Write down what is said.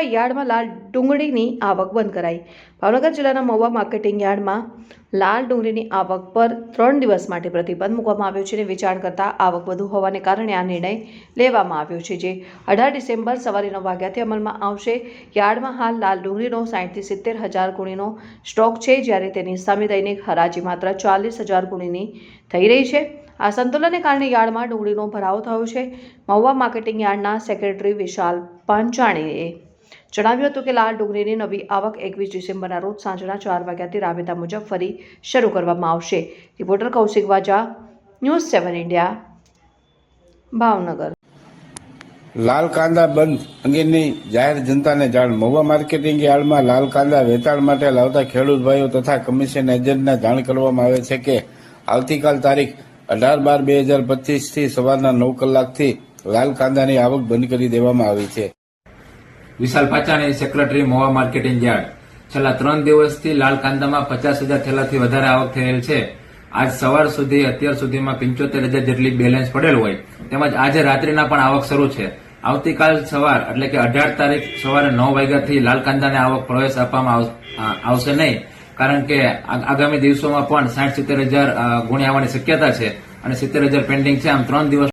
યાર્ડમાં લાલ ડુંગળીની આવક બંધ કરાઈ. ભાવનગર જિલ્લાના મહુવા માર્કેટિંગ યાર્ડમાં લાલ ડુંગળીની આવક પર ત્રણ દિવસ માટે પ્રતિબંધ મૂકવામાં આવ્યો છે અને વેચાણ કરતાં આવક વધુ હોવાને કારણે આ નિર્ણય લેવામાં આવ્યો છે જે અઢાર ડિસેમ્બર સવારે નવ વાગ્યાથી અમલમાં આવશે. યાર્ડમાં હાલ લાલ ડુંગળીનો સાઠથી સિત્તેર હજાર ગુણીનો સ્ટોક છે જ્યારે તેની સામે દૈનિક હરાજી માત્ર ચાલીસ હજાર ગુણીની થઈ રહી છે. આ સંતુલનને કારણે યાર્ડમાં ડુંગળીનો ભરાવો થયો છે. મહુવા માર્કેટિંગ યાર્ડના સેક્રેટરી વિશાલ પાંચાણીએ જણાવ્યું હતું કે લાલ ડુંગળીની નવી આવક એકવીસ ડિસેમ્બરના રોજ સાંજના ચાર વાગ્યાથી રાબેતા મુજબ ફરી શરૂ કરવામાં આવશે. Reporter Kaushik Vaja, news seven India, Bhavnagar. લાલ કાંદા બંધ અંગેની જાહેર જનતાને જાણ. મહુવા માર્કેટિંગ યાર્ડમાં લાલ કાંદા વેચાણ માટે લાવતા ખેડૂત ભાઈઓ તથા કમિશન એજન્ટને જાણ કરવામાં આવે છે કે આવતીકાલ તારીખ અઢાર બાર બે હજાર પચીસથી સવારના નવ કલાકથી લાલ કાંદાની આવક બંધ કરી દેવામાં આવી છે. Vishal Pachani secretary Mova marketing yard. છેલ્લા ત્રણ દિવસથી લાલ કાંદામાં પચાસ હજાર થેલાથી વધારે આવક થયેલ છે. આજ સવાર સુધી, અત્યાર સુધીમાં પંચોતેર હજાર જેટલી બેલેન્સ પડેલ હોય. તેમજ આજે રાત્રિના પણ આવક શરૂ છે. આવતીકાલ સવાર, એટલે કે અઢાર તારીખ સવારે નવ વાગ્યાથી લાલ કાંદાને આવક પ્રવેશ આપવામાં આવ- આવશે નહીં. કારણ કે આગામી દિવસોમાં પણ સાઠ સિત્તેર હજાર ગુણ્યા આવવાની શક્યતા છે અને સિત્તેર હજાર પેન્ડિંગ છે. આમ ત્રણ દિવસ